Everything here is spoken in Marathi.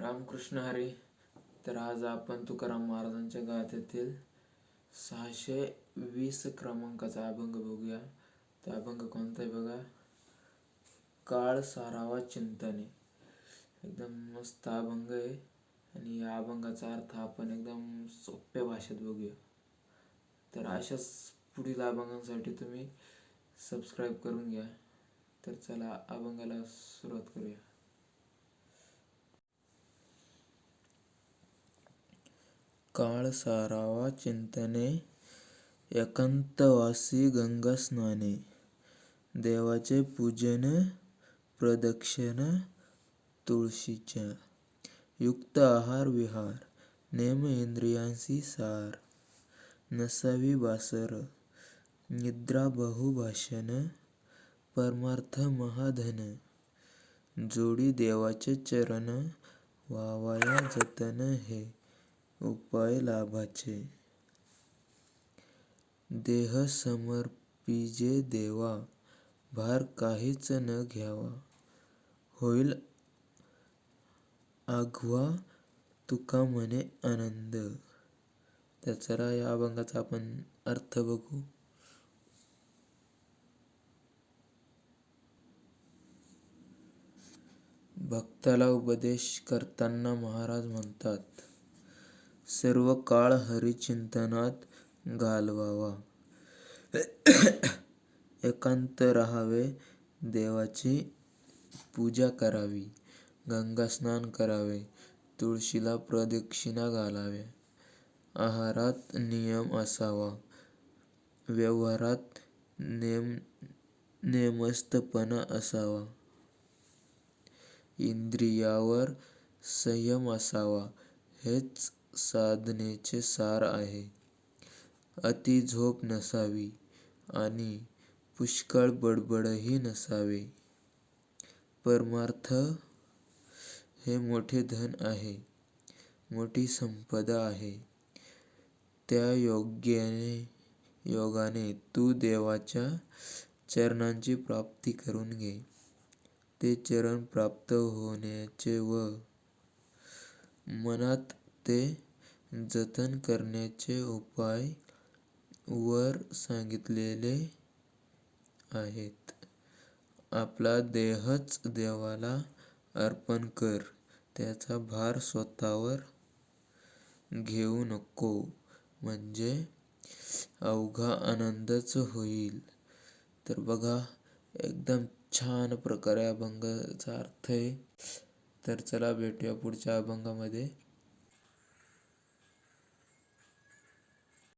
रामकृष्ण हरी तर आज आपण तुकाराम महाराजांच्या गाथेतील सहाशे वीस क्रमांकाचा अभंग बघूया. तो अभंग कोणता आहे बघा? काळ सारावा चिंतने. एकदम मस्त अभंग आहे. आणि या अभंगाचा अर्थ आपण एकदम सोप्या भाषेत बघूया. तर अशाच पुढील अभंगांसाठी तुम्ही सबस्क्राईब करून घ्या. तर चला अभंगाला सुरुवात करूया. काळ सारावा चिंतने एकांतवासी गंगा स्नाने देवाचे पूजन प्रदक्षिण तुळशीच्या युक्त आहार विहार नेम इंद्रियांसी सार नसावी बासर निद्रा बहुभाषण परमार्थ महाधन जोडी देवाचे चरण वावाया जतन हे. उपाय लाभाचे. देह समर्पिजे देवा भार काहीच न घ्यावा. होईल आघवा तुका म्हणे आनंद. तर चला या अभंगाचा आपण अर्थ बघू. भक्ताला उपदेश करताना महाराज म्हणतात सर्व काळ हरिचिंतनात घालवावा. एकांत राहावे देवाची पूजा करावी गंगास्नान करावे तुळशीला प्रदक्षिणा घालाव्या आहारात नियम असावा. व्यवहारात नेम नेमस्तपणा असावा. इंद्रियावर संयम असावा हेच साधनेचे सार आहे. अति झोप नसावी आणि पुष्कळ बडबडही नसावे. परमार्थ हे मोठे धन आहे मोठी संपदा आहे. त्या योग्याने योगाने तू देवाच्या चरणांची प्राप्ती करून घे. ते चरण प्राप्त होण्याचे व मनात ते जतन करण्याचे उपाय वर सांगितलेले आहेत. आपला देहच देवाला अर्पण कर. त्याचा भार स्वतःवर घेऊ नको. म्हणजे अवघा आनंदच होईल. तर बघा एकदम छान प्रकारे अभंगाचा अर्थ आहे. तर चला भेटूया पुढच्या अभंगामध्ये.